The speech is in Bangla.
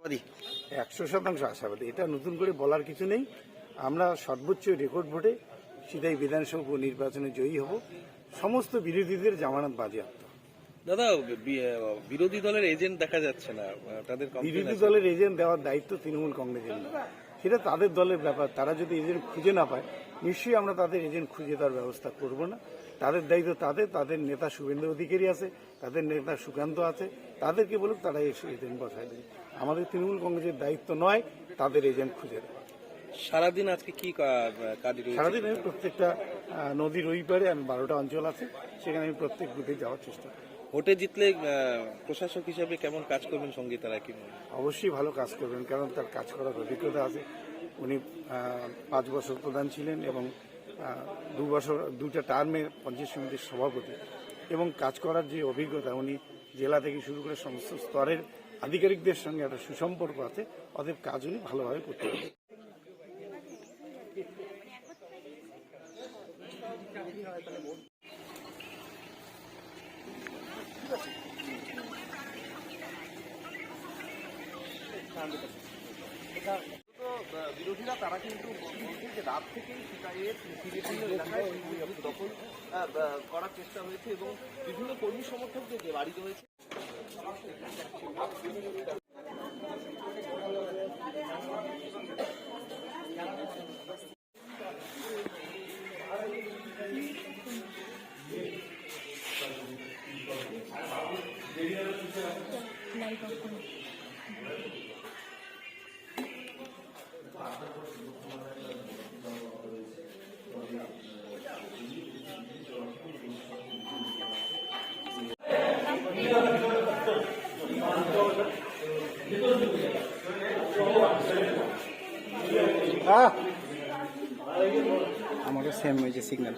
আশাবাদী? একশো শতাংশ আশাবাদী। এটা নতুন করে বলার কিছু নেই। আমরা সর্বোচ্চ রেকর্ড ভোটে সিধাই বিধানসভা উপনির্বাচনে জয়ী হব। সমস্ত বিরোধীদের জামানত বাজেয়াপ্ত। দাদা বিরোধী দলের এজেন্ট দেখা যাচ্ছে না। তাদের বিরোধী দলের এজেন্ট দেওয়ার দায়িত্ব তৃণমূল কংগ্রেসের। সেটা তাদের দলের ব্যাপার। তারা যদি এজেন্ট খুঁজে না পায় নিশ্চয়ই আমরা তাদের এজেন্ট খুঁজে দেওয়ার ব্যবস্থা করব না। তাদের দায়িত্ব তাদের তাদের নেতা শুভেন্দু অধিকারী আছে তাদের নেতা সুকান্ত আছে তাদেরকে বলুক তারা এসে এজেন্ট বসায় দেবে। আমাদের তৃণমূল কংগ্রেসের দায়িত্ব নয় তাদের এজেন্ট খুঁজে দেওয়া। সারাদিন আজকে কি সারাদিন আমি প্রত্যেকটা নদীর ওই পারে আমি বারোটা অঞ্চল আছে সেখানে আমি প্রত্যেক বুথে যাওয়ার চেষ্টা করি। ভোটে জিতলে প্রশাসক হিসেবে কেমন কাজ করবেন সঙ্গীতারা, কি মনে অবশ্যই ভালো কাজ করবেন, কারণ তার কাজ করার অভিজ্ঞতা আছে। উনি পাঁচ বছর প্রধান ছিলেন এবং দু বছর দুটা টার্মে পঞ্চায়েত সমিতির সভাপতি। এবং কাজ করার যে অভিজ্ঞতা, উনি জেলা থেকে শুরু করে সমস্ত স্তরের আধিকারিকদের সঙ্গে একটা সুসম্পর্ক আছে, অতএব কাজ উনি ভালোভাবে করতে পারেন বিরোধীরা তারা কিন্তু যে রাত থেকেই সিপিআইয়ের বিভিন্ন করার চেষ্টা হয়েছে এবং বিভিন্ন কর্মী সমর্থকদের যে বাড়ি রয়েছে আমারও সেম হয়েছে সিগন্যাল